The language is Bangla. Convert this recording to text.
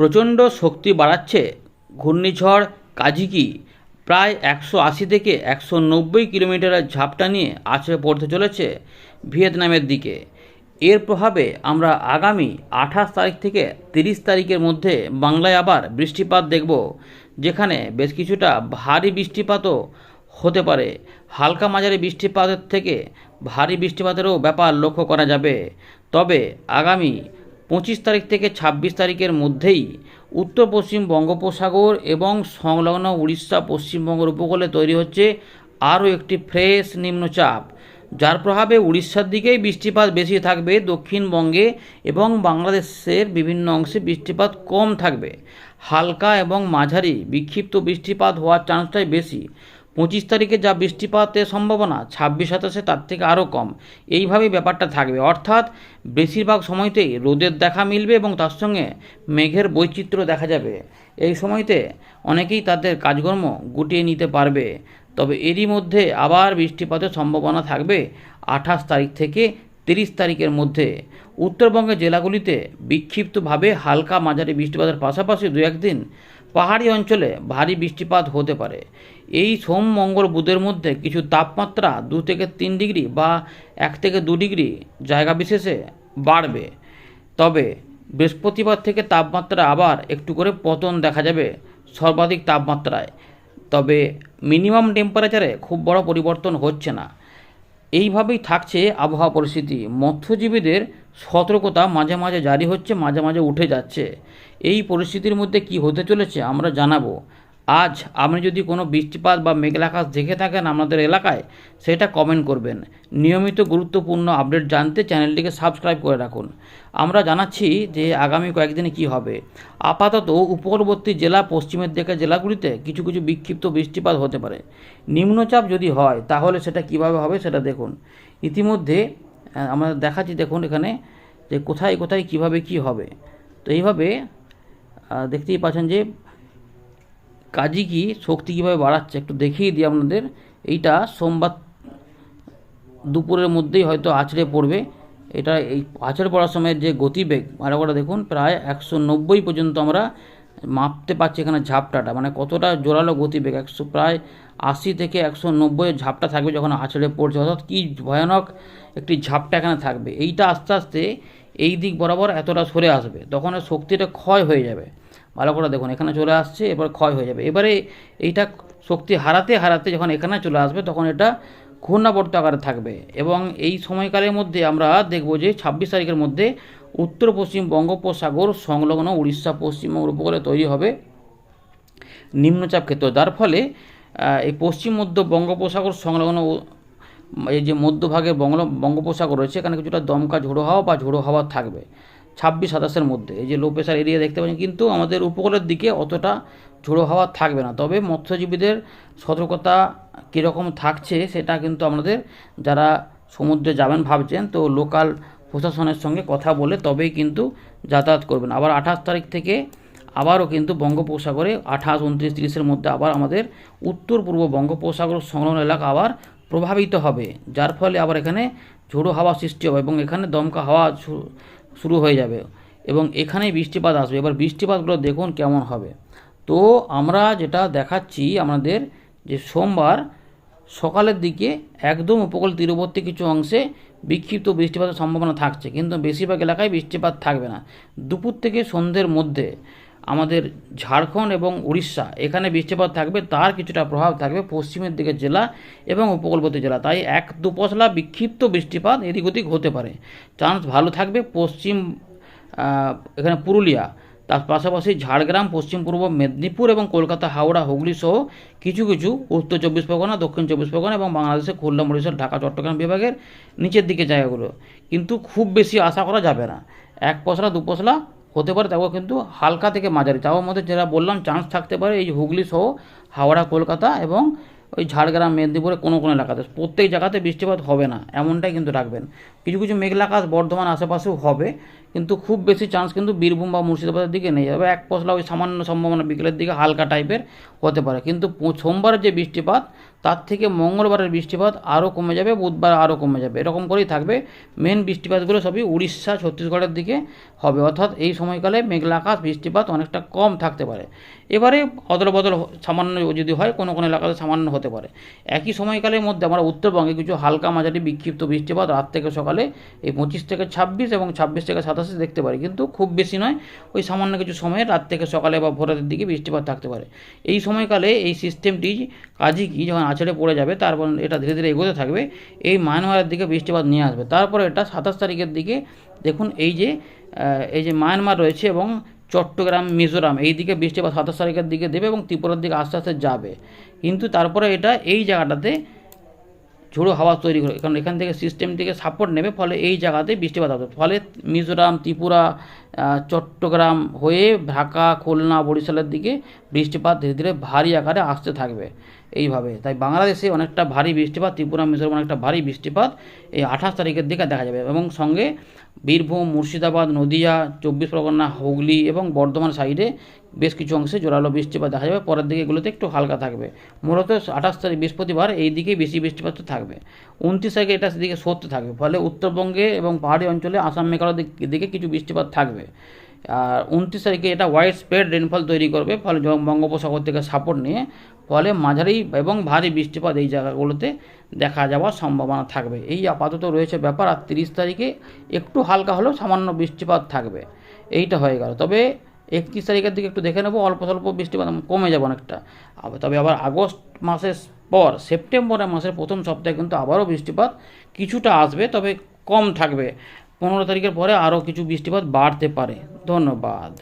প্রচণ্ড শক্তি বাড়াচ্ছে। ঘূর্ণিঝড় কাজিকি প্রায় একশো আশি থেকে একশো নব্বই কিলোমিটারের ঝাপটা নিয়ে আছড়ে পড়তে চলেছে ভিয়েতনামের দিকে। এর প্রভাবে আমরা আগামী আঠাশ তারিখ থেকে তিরিশ তারিখের মধ্যে বাংলায় আবার বৃষ্টিপাত দেখব, যেখানে বেশ কিছুটা ভারী বৃষ্টিপাতও হতে পারে। হালকা মাঝারি বৃষ্টিপাতের থেকে ভারী বৃষ্টিপাতেরও ব্যাপার লক্ষ্য করা যাবে। তবে আগামী পঁচিশ তারিখ থেকে ছাব্বিশ তারিখের মধ্যেই উত্তর পশ্চিম বঙ্গোপসাগর এবং সংলগ্ন উড়িষ্যা পশ্চিমবঙ্গের উপকূলে তৈরি হচ্ছে আরও একটি ফ্রেশ নিম্নচাপ। যার প্রভাবে উড়িষ্যার দিকেই বৃষ্টিপাত বেশি থাকবে, দক্ষিণবঙ্গে এবং বাংলাদেশের বিভিন্ন অংশে বৃষ্টিপাত কম থাকবে। হালকা এবং মাঝারি বিক্ষিপ্ত বৃষ্টিপাত হওয়ার চান্সটাই বেশি। পঁচিশ তারিখে যা বৃষ্টিপাতের সম্ভাবনা, ছাব্বিশ সাতাশে তার থেকে আরও কম। এইভাবেই ব্যাপারটা থাকবে। অর্থাৎ বেশিরভাগ সময়তেই রোদের দেখা মিলবে এবং তার সঙ্গে মেঘের বৈচিত্র্য দেখা যাবে। এই সময়তে অনেকেই তাদের কাজকর্ম গুটিয়ে নিতে পারবে। তবে এরই মধ্যে আবার বৃষ্টিপাতের সম্ভাবনা থাকবে আঠাশ তারিখ থেকে তিরিশ তারিখের মধ্যে। উত্তরবঙ্গের জেলাগুলিতে বিক্ষিপ্তভাবে হালকা মাঝারি বৃষ্টিপাতের পাশাপাশি দু একদিন পাহাড়ি অঞ্চলে ভারী বৃষ্টিপাত হতে পারে। এই সোম মঙ্গল বুধের মধ্যে কিছু তাপমাত্রা দু থেকে তিন ডিগ্রি বা এক থেকে দু ডিগ্রি জায়গা বিশেষে বাড়বে। তবে বৃহস্পতিবার থেকে তাপমাত্রা আবার একটু করে পতন দেখা যাবে সর্বাধিক তাপমাত্রায়। তবে মিনিমাম টেম্পারেচারে খুব বড় পরিবর্তন হচ্ছে না। এইভাবেই থাকছে আবহাওয়া পরিস্থিতি। মৎস্যজীবীদের সতর্কতা মাঝে মাঝে জারি হচ্ছে, মাঝে মাঝে উঠে যাচ্ছে। এই পরিস্থিতির মধ্যে কি হতে চলেছে আমরা জানাব। আজ আপনি যদি কোনো বৃষ্টিপাত বা মেঘলা আকাশ দেখে থাকেন আমাদের এলাকায়, সেটা কমেন্ট করবেন। নিয়মিত গুরুত্বপূর্ণ আপডেট জানতে চ্যানেলটিকে সাবস্ক্রাইব করে রাখুন। আমরা জানাচ্ছি যে আগামী কয়েকদিনে কি হবে। আপাতত উপকূলবর্তী জেলা, পশ্চিমের দিকে জেলাগুলিতে কিছু কিছু বিক্ষিপ্ত বৃষ্টিপাত হতে পারে। নিম্নচাপ যদি হয়, তাহলে সেটা কীভাবে হবে সেটা দেখুন। ইতিমধ্যে আমরা দেখাচ্ছি দেখুন এখানে যে কোথায় কোথায় কীভাবে কি হবে। তো এইভাবে দেখতেই পাচ্ছেন যে কাজই কি, শক্তি কীভাবে বাড়াচ্ছে, একটু দেখিয়ে দিই আপনাদের। এইটা সোমবার দুপুরের মধ্যেই হয়তো আছড়ে পড়বে। এটা এই আছড়ে পড়ার সময় যে গতিবেগ করে দেখুন, প্রায় একশো নব্বই পর্যন্ত আমরা মাপতে পারছি এখানে ঝাপটাটা মানে কতটা জোরালো গতিবেগ একশো প্রায় আশি থেকে একশো নব্বই ঝাপটা থাকবে যখন আছড়ে পড়ছে, অর্থাৎ কী ভয়ানক একটি ঝাপটা এখানে থাকবে। এইটা আস্তে আস্তে এই দিক বরাবর এতটা সরে আসবে, তখন শক্তিটা ক্ষয় হয়ে যাবে। ভালো করে দেখুন, এখানে চলে আসছে এবার ক্ষয় হয়ে যাবে। এবারে এইটা শক্তি হারাতে হারাতে যখন এখানে চলে আসবে, তখন এটা ঘূর্ণাবর্ত আকারে থাকবে। এবং এই সময়কালের মধ্যে আমরা দেখব যে ছাব্বিশ তারিখের মধ্যে উত্তর, পশ্চিম বঙ্গোপসাগর সংলগ্ন উড়িষ্যা পশ্চিমবঙ্গের উপকূলে তৈরি হবে নিম্নচাপ ক্ষেত্র। যার ফলে এই পশ্চিম, মধ্য বঙ্গোপসাগর সংলগ্ন এই যে মধ্যভাগে বঙ্গ বঙ্গোপসাগর রয়েছে, এখানে কিছুটা দমকা ঝোড়ো হাওয়া বা ঝোড়ো হাওয়া থাকবে, ছাব্বিশ সাতাশের মধ্যে। এই যে লো প্রেশার এরিয়া দেখতে পাচ্ছেন, কিন্তু আমাদের উপকূলের দিকে অতটা ঝোড়ো হাওয়া থাকবে না। তবে মৎস্যজীবীদের সতর্কতা কীরকম থাকছে, সেটা কিন্তু আমাদের যারা সমুদ্রে যাবেন ভাবছেন, তো লোকাল প্রশাসনের সঙ্গে কথা বলে তবেই কিন্তু যাতায়াত করবেন। আবার আঠাশ তারিখ থেকে আবারও কিন্তু বঙ্গোপসাগরে আঠাশ, উনত্রিশ, তিরিশের মধ্যে আবার আমাদের উত্তর পূর্ব বঙ্গোপসাগর সংলগ্ন এলাকা আবার প্রভাবিত হবে, যার ফলে আবার এখানে ঝোড়ো হাওয়া সৃষ্টি হবে এবং এখানে দমকা হাওয়া শুরু হয়ে যাবে এবং এখানেই বৃষ্টিপাত আসবে। এবার বৃষ্টিপাতগুলো দেখুন কেমন হবে। তো আমরা যেটা দেখাচ্ছি আমাদের যে সোমবার সকালের দিকে একদম উপকূল তীরবর্তী কিছু অংশে বিক্ষিপ্ত বৃষ্টিপাতের সম্ভাবনা থাকছে, কিন্তু বেশিরভাগ এলাকায় বৃষ্টিপাত থাকবে না। দুপুর থেকে সন্ধ্যের মধ্যে আমাদের ঝাড়খণ্ড এবং উড়িষ্যা এখানে বৃষ্টিপাত থাকবে, তার কিছুটা প্রভাব থাকবে পশ্চিমের দিকের জেলা এবং উপকূলবর্তী জেলা। তাই এক দু পশলা বিক্ষিপ্ত বৃষ্টিপাত এদিক ওদিক হতে পারে। চান্স ভালো থাকবে পশ্চিম এখানে পুরুলিয়া। তার পাশাপাশি ঝাড়গ্রাম, পশ্চিম পূর্ব, মেদিনীপুর এবং কলকাতা, হাওড়া, হুগলি সহ কিছু কিছু উত্তর চব্বিশ পরগনা, দক্ষিণ চব্বিশ পরগনা এবং বাংলাদেশের খুলনা মরিশাল ঢাকা, চট্টগ্রাম বিভাগের নিচের দিকে জায়গাগুলো। কিন্তু খুব বেশি আশা করা যাবে না। এক পশলা, দু পশলা হতে পারে, তাও কিন্তু হালকা থেকে মাঝারি। তার মধ্যে যেটা বললাম চান্স থাকতে পারে এই হুগলি সহ হাওড়া, কলকাতা এবং ওই ঝাড়গ্রাম, মেদিনীপুরে কোনো কোনো এলাকাতে। প্রত্যেক জায়গাতে বৃষ্টিপাত হবে না, এমনটাই কিন্তু রাখবেন। কিছু কিছু মেঘলা আকাশ বর্ধমান আশেপাশেও হবে, কিন্তু খুব বেশি চান্স কিন্তু বীরভূম বা মুর্শিদাবাদের দিকে নেই। যাবে এক পশলা ওই সামান্য সম্ভাবনা বিকেলের দিকে হালকা টাইপের হতে পারে। কিন্তু সোমবার যে বৃষ্টিপাত তার থেকে মঙ্গলবারের বৃষ্টিপাত আরও কমে যাবে, বুধবার আরও কমে যাবে। এরকম করেই থাকবে। মেন বৃষ্টিপাতগুলো সবই উড়িষ্যা, ছত্তিশগড়ের দিকে হবে। অর্থাৎ এই সময়কালে মেঘলা আকাশ, বৃষ্টিপাত অনেকটা কম থাকতে পারে। এবারে অদল বদল সামান্য যদি হয়, কোনো কোনো এলাকাতে সামান্য হতে পারে। একই সময়কালের মধ্যে আমরা উত্তরবঙ্গে কিছু হালকা মাঝারি বিক্ষিপ্ত বৃষ্টিপাত রাত থেকে সকালে এই পঁচিশ থেকে ছাব্বিশ এবং ছাব্বিশ থেকে সাতাশে দেখতে পারি। কিন্তু খুব বেশি নয়, ওই সামান্য কিছু সময়ে রাত থেকে সকালে বা ভোরের দিকে বৃষ্টিপাত থাকতে পারে। এই সময়কালে এই সিস্টেমটি কাজই কি? যখন আছড়ে পড়ে যাবে, তারপর এটা ধীরে ধীরে এগোতে থাকবে, এই মায়ানমারের দিকে বৃষ্টিপাত নিয়ে আসবে। তারপরে এটা সাতাশ তারিখের দিকে দেখুন এই যে এই যে মায়ানমার রয়েছে এবং চট্টগ্রাম, মিজোরাম, এই দিকে বৃষ্টিপাত সাতাশ তারিখের দিকে দেবে এবং ত্রিপুরার দিকে আস্তে আস্তে যাবে। কিন্তু তারপরে এটা এই জায়গাটাতে ঝোড়ো হাওয়া তৈরি করে, কারণ এখান থেকে সিস্টেম থেকে সাপোর্ট নেবে, ফলে এই জায়গাতে বৃষ্টিপাত হবে। ফলে মিজোরাম, ত্রিপুরা চট্টগ্রাম হয়ে ঢাকা, খুলনা, বরিশালের দিকে বৃষ্টিপাত ধীরে ধীরে ভারী আকারে আসতে থাকবে এইভাবে। তাই বাংলাদেশে অনেকটা ভারী বৃষ্টিপাত, ত্রিপুরা, মিজোরাম অনেকটা ভারী বৃষ্টিপাত এই আঠাশ তারিখের দিকে দেখা যাবে এবং সঙ্গে বীরভূম, মুর্শিদাবাদ, নদিয়া, চব্বিশ পরগনা, হুগলি এবং বর্ধমান সাইডে বেশ কিছু অংশে জোরালো বৃষ্টিপাত দেখা যাবে। পরের দিকে এগুলোতে একটু হালকা থাকবে। মূলত আঠাশ তারিখ বৃহস্পতিবার এই দিকেই বেশি বৃষ্টিপাত থাকবে। উনত্রিশ তারিখে এটা সেদিকে সরতে থাকবে। ফলে উত্তরবঙ্গে এবং পাহাড়ি অঞ্চলে আসাম মেঘালয় দিক- কিছু বৃষ্টিপাত থাকবে। আর উনত্রিশ তারিখে এটা ওয়াইড স্প্রেড রেনফল তৈরি করবে, ফলে বঙ্গোপসাগর থেকে সাপোর্ট নিয়ে, ফলে মাঝারি এবং ভারী বৃষ্টিপাত এই জায়গাগুলোতে দেখা যাওয়ার সম্ভাবনা থাকবে। এই আপাতত রয়েছে ব্যাপার, আর তিরিশ তারিখে একটু হালকা হলেও সামান্য বৃষ্টিপাত থাকবে। এইটা হয়ে গেল। তবে একত্রিশ তারিখের দিকে একটু দেখে নেব, অল্প স্বল্প বৃষ্টিপাত কমে যাবে অনেকটা। তবে আবার আগস্ট মাসের পর সেপ্টেম্বরের মাসের প্রথম সপ্তাহে কিন্তু আবারও বৃষ্টিপাত কিছুটা আসবে, তবে কম থাকবে। পনেরো তারিখের পরে আরও কিছু বৃষ্টিপাত বাড়তে পারে। ধন্যবাদ।